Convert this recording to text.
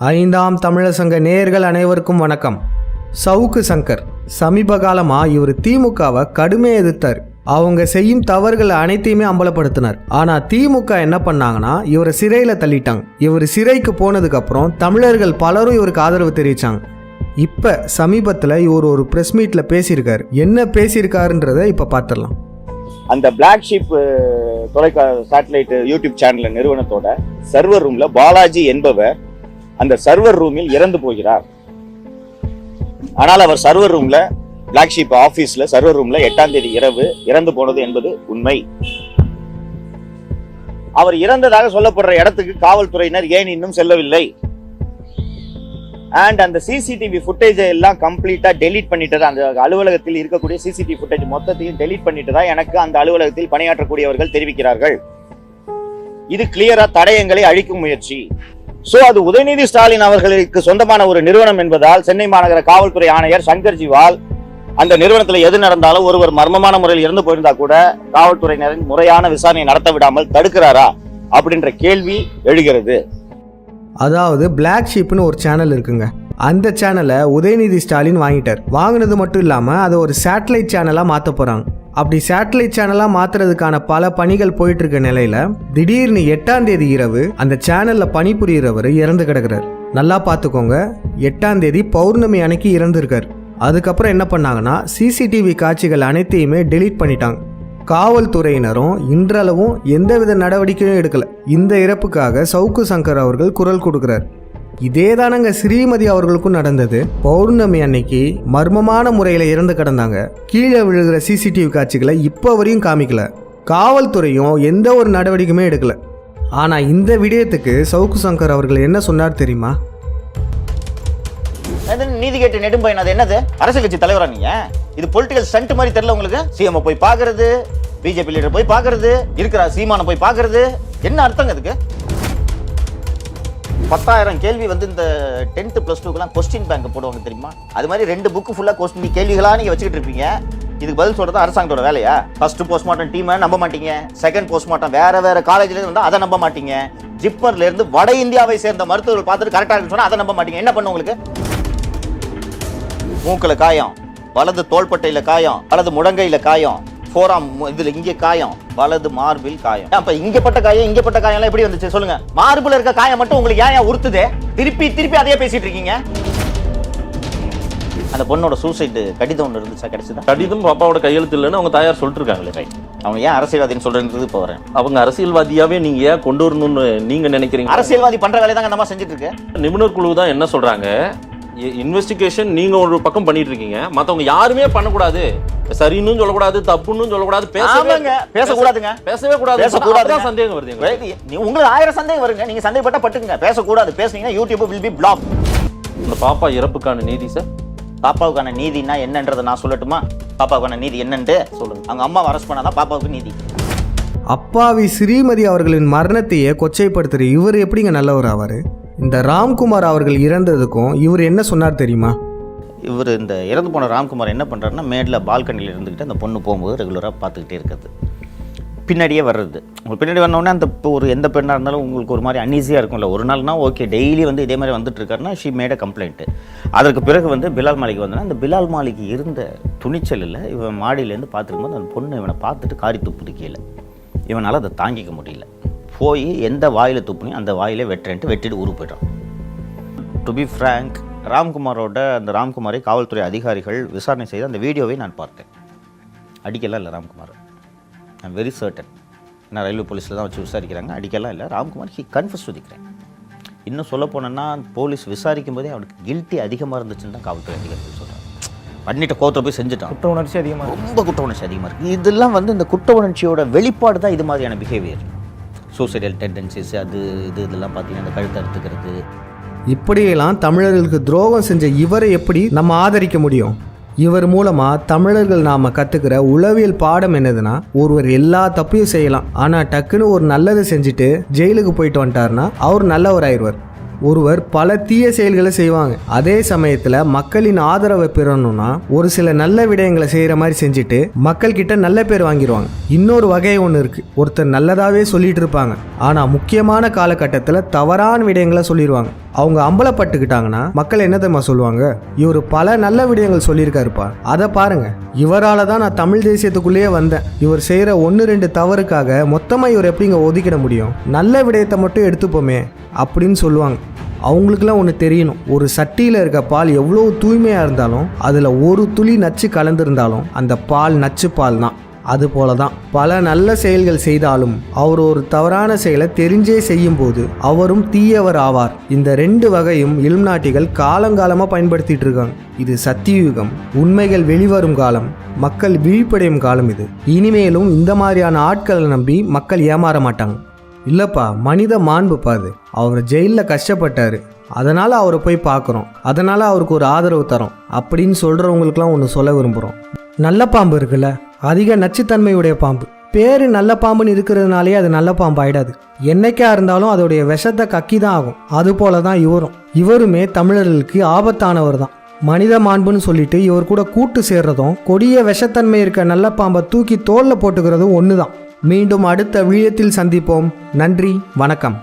ஐந்தாம் தமிழர் சங்க நேயர்கள் அனைவருக்கும் வணக்கம். சவுக்கு சங்கர் சமீப காலமாக இவர் திமுகவை கடுமையாக எதிர்த்தார். அவங்க செய்யும் தவறுகள் அனைத்தையுமே அம்பலப்படுத்தினார். ஆனால் திமுக என்ன பண்ணாங்கன்னா இவரை சிறையில் தள்ளிட்டாங்க. இவர் சிறைக்கு போனதுக்கப்புறம் தமிழர்கள் பலரும் இவருக்கு ஆதரவு தெரிவித்தாங்க இப்போ சமீபத்தில் இவர் ஒரு ப்ரெஸ் மீட்டில் பேசியிருக்காரு. என்ன பேசியிருக்காருன்றதை இப்போ பார்த்துடலாம் அந்த பிளாக் ஷீப் தொலைக்கா சேட்டலைட் யூடியூப் சேனல் நிறுவனத்தோட சர்வர் ரூம்ல பாலாஜி என்பவர் அந்த சர்வர் ரூமில் இறந்து போகிறார். ஆனால் அவர் சர்வர் ரூம்ல பிளாக் ஷீப் ஆபீஸ்ல சர்வர் ரூம்ல எட்டாம் தேதி இரவு இறந்து போனது என்பது உண்மை. அவர் இறந்ததாக சொல்லப்படுற இடத்துக்கு காவல்துறையினர் ஏன் இன்னும் செல்லவில்லை? அண்ட் அந்த சிசிடிவி ஃபுட்டேஜ் எல்லாம் கம்ப்ளீட்டா டெலீட் பண்ணிட்டதா? அந்த அலுவலகத்தில் இருக்கக்கூடிய சிசிடிவி ஃபுட்டேஜ் மொத்தத்தையும் டெலீட் பண்ணிட்டதா? எனக்கு அந்த அலுவலகத்தில் பணியாற்றக்கூடியவர்கள் தெரிவிக்கிறார்கள். இது கிளியரா தடயங்களை அழிக்கும் முயற்சி. சோ அது உதயநிதி ஸ்டாலின் அவர்களுக்கு சொந்தமான ஒரு நிறுவனம் என்பதால் சென்னை மாநகர காவல்துறை ஆணையர் சங்கர் ஜிவால் அந்த நிறுவனத்தில் எது நடந்தாலும் ஒருவர் மர்மமான முறையில் இறந்து போயிருந்தா கூட காவல்துறையினரின் முறையான விசாரணை நடத்த விடாமல் தடுக்கிறாரா அப்படின்ற கேள்வி எழுகிறது. அதாவது பிளாக் ஷீப்னு ஒரு சேனல் இருக்குங்க. அந்த சேனலை உதயநிதி ஸ்டாலின் வாங்கிட்டார். வாங்கினது மட்டும் இல்லாமல் அதை ஒரு சேட்டலைட் சேனலாக மாற்ற போகிறாங்க அப்படி சேட்டலைட் சேனலாக மாற்றுறதுக்கான பல பணிகள் போயிட்டு இருக்க நிலையில் திடீர்னு எட்டாம் தேதி இரவு அந்த சேனலில் பணிபுரிகிறவர் இறந்து கிடக்கிறார். நல்லா பார்த்துக்கோங்க எட்டாம் தேதி பௌர்ணமி அன்னைக்கு இறந்துருக்கார். அதுக்கப்புறம் என்ன பண்ணாங்கன்னா சிசிடிவி காட்சிகள் அனைத்தையுமே டெலீட் பண்ணிட்டாங்க. காவல்துறையினரும் இன்றளவும் எந்தவித நடவடிக்கையும் எடுக்கல. இந்த இறப்புக்காக சவுக்கு சங்கர் அவர்கள் குரல் கொடுக்கிறார். இதே தானங்க ஸ்ரீமதி அவர்களுக்கும் நடந்தது. பௌர்ணமி அன்னைக்கு மர்மமான முறையில் இறந்து கிடந்தாங்க. கீழே விழுகிற சிசிடிவி காட்சிகளை இப்போ வரையும் காமிக்கல. காவல்துறையும் எந்த ஒரு நடவடிக்கையுமே எடுக்கல. ஆனால் இந்த விடயத்துக்கு சவுக்கு சங்கர் அவர்கள் என்ன சொன்னார் தெரியுமா? நீதி கேட்டு நெடும்பயன் அது என்னது? அரசியல் கட்சி தலைவரா நீங்க? இது பொலிட்டிக்கல் ஸ்டண்ட் மாதிரி தெரியல உங்களுக்கு? சிஎம் போய் பாக்குறது பிஜேபி லீடர் போய் பாக்குறது இருக்கிற சீமான போய் பாக்குறது என்ன அர்த்தங்க இதுக்கு? பத்தாயிரம் கேள்வி வந்து இந்த டென்த்து பிளஸ் டூக்கெலாம் கொஸ்டின் பேங்க் போடுவாங்க தெரியுமா? அது மாதிரி ரெண்டு புக்கு ஃபுல்லாக கொஸ்டின் கேள்விகளாக நீங்கள் வச்சுக்கிட்டு இருப்பீங்க. இதுக்கு பதில் சொல்கிறது அரசாங்கத்தோட வேலையா? ஃபர்ஸ்ட் போஸ்ட்மார்ட்டம் டீமை நம்ப மாட்டீங்க. செகண்ட் போஸ்ட்மார்ட்டம் வேறு வேறு காலேஜ்லேருந்து வந்தால் அதை நம்ப மாட்டீங்க. ஜிப்பர்லேருந்து வட இந்தியாவை சேர்ந்த மருத்துவர்கள் பார்த்துட்டு கரெக்டாக இருக்குன்னு சொன்னால் அதை நம்ப மாட்டீங்க. என்ன பண்ண உங்களுக்கு? மூக்கில் காயம் வலது தோள்பட்டையில் காயம் வலது முடங்கையில் காயம் ஃபோராம் இதுல இங்க காயம் வலது மார்பில் காயம். அப்ப இங்க பட்ட காயம் இங்க பட்ட காயம் எல்லாம் எப்படி வந்துச்சு? சொல்லுங்க. மார்பில் இருக்க காயம் மட்டும் உங்களுக்கு ஏன் ஏன் உறுத்துதே? திருப்பி திருப்பி அதையே பேசிட்டு இருக்கீங்க. அந்த பொண்ணோட சூசைடு கடிதம் ஒன்று இருந்துச்சா? கிடைச்சதா? கடிதம் பாப்பாவோட கையெழுத்து இல்லைன்னு அவங்க தாயார் சொல்லிட்டு இருக்காங்களே ரைட் அவங்க ஏன் அரசியல்வாதின்னு சொல்றது இப்போ வரேன். அவங்க அரசியல்வாதியாவே நீங்க ஏன் கொண்டு வரணும்னு நீங்க நினைக்கிறீங்க? அரசியல்வாதி பண்ற வேலையை தாங்க நம்ம செஞ்சுட்டு இருக்கு. நிபுணர் குழு தான் என்ன சொல்றாங்க? இன்வெஸ்டிகேஷன் நீங்க ஒரு பக்கம் பண்ணிட்டு இருக்கீங்க மத்தவங்க யாருமே பண்ணக்கூடாது. சரின்னு சொல்லக்கூடாது தப்புன்னு சொல்லக்கூடாது பேசவே ஆமாங்க. பேசக்கூடாதுங்க. பேசவே கூடாது. பேசக்கூடாது. சந்தேகம் வருது உங்களுக்கு ஆயிரம் சந்தேகம் வருங்க. நீங்க சந்தேகப்பட்ட பட்டுக்குங்க. பேசக்கூடாது. பேசுனீங்கன்னா யூடியூப் வில் பி பிளாக் இந்த பாப்பா இறப்புக்கான நீதி சார் பாப்பாவுக்கான நீதினா என்னன்றதை நான் சொல்லட்டுமா? பாப்பாவுக்கான நீதி என்னன்ட்டு? சொல்லுங்க. அவங்க அம்மாவை அரெஸ்ட் பண்ணாதான் பாப்பாவுக்கு நீதி. அப்பாவி ஸ்ரீமதி அவர்களின் மரணத்தையே கொச்சைப்படுத்துகிற இவர் எப்படிங்க நல்லவர் ஆவார்? இந்த ராம்குமார் அவர்கள் இறந்ததுக்கும் இவர் என்ன சொன்னார் தெரியுமா? இவர் இந்த இறந்து போன ராம்குமார் என்ன பண்ணுறாருன்னா மேடில் பால்கனியில் இருந்துக்கிட்டு அந்த பொண்ணு போகும்போது ரெகுலராக பார்த்துக்கிட்டே இருக்கிறது. பின்னாடியே வர்றது. உங்களுக்கு பின்னாடி வந்தோடனே அந்த இப்போ ஒரு எந்த பெண்ணாக இருந்தாலும் உங்களுக்கு ஒரு மாதிரி அன்ஈஸியாக இருக்கும்ல. ஒரு நாள்னா ஓகே டெய்லி வந்து இதே மாதிரி வந்துட்டு she she made a complaint அதற்கு பிறகு வந்து பிலால் மாளிகை வந்தோன்னா அந்த பிலால் மாளிகை இருந்த துணிச்சலில் இவன் மாடியிலேருந்து பார்த்துருக்கும்போது அந்த பொண்ணு இவனை பார்த்துட்டு காரி துப்புது கீழே. இவனால் அதை தாங்கிக்க முடியல. போய் எந்த வாயில் துப்புனியும் அந்த வாயிலே வெட்டுறேன்ட்டு வெட்டிட்டு ஊருக்கு போய்ட்டான். டு பி ஃப்ரேங்க் ராம்குமாரோட அந்த ராம்குமாரை காவல்துறை அதிகாரிகள் விசாரணை செய்து அந்த வீடியோவை நான் பார்த்தேன். அடிக்கலாம் இல்லை ராம்குமார். ஐம் வெரி சர்டன் நான் ரயில்வே போலீஸில் தான் வச்சு விசாரிக்கிறாங்க. அடிக்கலாம் இல்லை ராம்குமார் ஹி கன்ஃபஸ் துதிக்கிறேன் இன்னும் சொல்ல போனேன்னா போலீஸ் விசாரிக்கும் போதே அவனுக்கு கில்ட்டி அதிகமாக இருந்துச்சுன்னு தான் காவல்துறை அதிகாரிகள் சொல்கிறாங்க பண்ணிட்ட கோத்தில் போய் செஞ்சுட்டான். குற்ற உணர்ச்சி அதிகமாக ரொம்ப குற்ற உணர்ச்சி அதிகமாக இருக்குது இதெல்லாம் வந்து இந்த குற்ற உணர்ச்சியோட வெளிப்பாடு தான் இது மாதிரியான பிஹேவியர் சூசைடல் டெண்டன்சிஸ் அது இது இதெல்லாம் பார்த்தீங்கன்னா அந்த கழுத்தை அறுத்துக்கிறது. இப்படியெல்லாம் தமிழர்களுக்கு துரோகம் செஞ்ச இவரை எப்படி நம்ம ஆதரிக்க முடியும்? இவர் மூலமாக தமிழர்கள் நாம் கற்றுக்கிற உளவியல் பாடம் என்னதுன்னா ஒருவர் எல்லா தப்பையும் செய்யலாம். ஆனால் டக்குன்னு ஒரு நல்லதை செஞ்சுட்டு ஜெயிலுக்கு போயிட்டு வந்துட்டாருன்னா அவர் நல்லவர் ஆயிடுவார் ஒருவர் பல தீய செயல்களை செய்வாங்க. அதே சமயத்தில் மக்களின் ஆதரவை பெறணும்னா ஒரு சில நல்ல விடயங்களை செய்கிற மாதிரி செஞ்சுட்டு மக்கள் கிட்ட நல்ல பேர் வாங்கிடுவாங்க இன்னொரு வகை ஒன்று இருக்கு. ஒருத்தர் நல்லதாவே சொல்லிட்டு இருப்பாங்க. ஆனால் முக்கியமான காலகட்டத்தில் தவறான விடயங்களை சொல்லிடுவாங்க அவங்க அம்பலப்பட்டுக்கிட்டாங்கன்னா மக்கள் என்ன தெரியுமா சொல்லுவாங்க? இவர் பல நல்ல விடயங்கள் சொல்லியிருக்காருப்பா. அதை பாருங்க. இவரால் தான் நான் தமிழ் தேசியத்துக்குள்ளேயே வந்தேன். இவர் செய்கிற ஒன்று ரெண்டு தவறுக்காக மொத்தமாக இவர் எப்படிங்க ஒதுக்கிட முடியும்? நல்ல விடயத்தை மட்டும் எடுத்துப்போமே அப்படின்னு சொல்லுவாங்க. அவங்களுக்குலாம் ஒன்று தெரியணும். ஒரு சட்டியில் இருக்க பால் எவ்வளோ தூய்மையாக இருந்தாலும் அதில் ஒரு துளி நச்சு கலந்திருந்தாலும் அந்த பால் நச்சு பால் தான். அதுபோல தான் பல நல்ல செயல்கள் செய்தாலும் அவர் ஒரு தவறான செயலை தெரிஞ்சே செய்யும் போது அவரும் தீயவர் ஆவார். இந்த ரெண்டு வகையும் இளம் நாட்டிகள் காலங்காலமாக பயன்படுத்திட்டு இருக்காங்க. இது சத்தியுகம். உண்மைகள் வெளிவரும் காலம். மக்கள் விழிப்படையும் காலம் இது. இனிமேலும் இந்த மாதிரியான ஆட்களை நம்பி மக்கள் ஏமாற மாட்டாங்க. இல்லைப்பா மனித மாண்புப்பா அது. அவர் ஜெயிலில் கஷ்டப்பட்டாரு. அதனால் அவரை போய் பார்க்குறோம் அதனால் அவருக்கு ஒரு ஆதரவு தரோம். அப்படின்னு சொல்கிறவங்களுக்குலாம் ஒன்று சொல்ல விரும்புகிறோம் நல்ல பாம்பு இருக்குல்ல? அதிக நச்சுத்தன்மையுடைய பாம்பு. பேர் நல்ல பாம்புன்னு இருக்கிறதுனாலே அது நல்ல பாம்பு ஆயிடாது. என்னைக்கா இருந்தாலும் அதோடைய விஷத்தை கக்கி தான் ஆகும். அது போல தான் இவரும். இவருமே தமிழர்களுக்கு ஆபத்தானவர் தான். மனித மாண்புன்னு சொல்லிட்டு இவர் கூட கூட்டு சேர்றதும் கொடிய விஷத்தன்மை இருக்க நல்ல பாம்பை தூக்கி தோல்ல போட்டுக்கிறதும் ஒன்று தான் மீண்டும் அடுத்த விழியத்தில் சந்திப்போம். நன்றி வணக்கம்.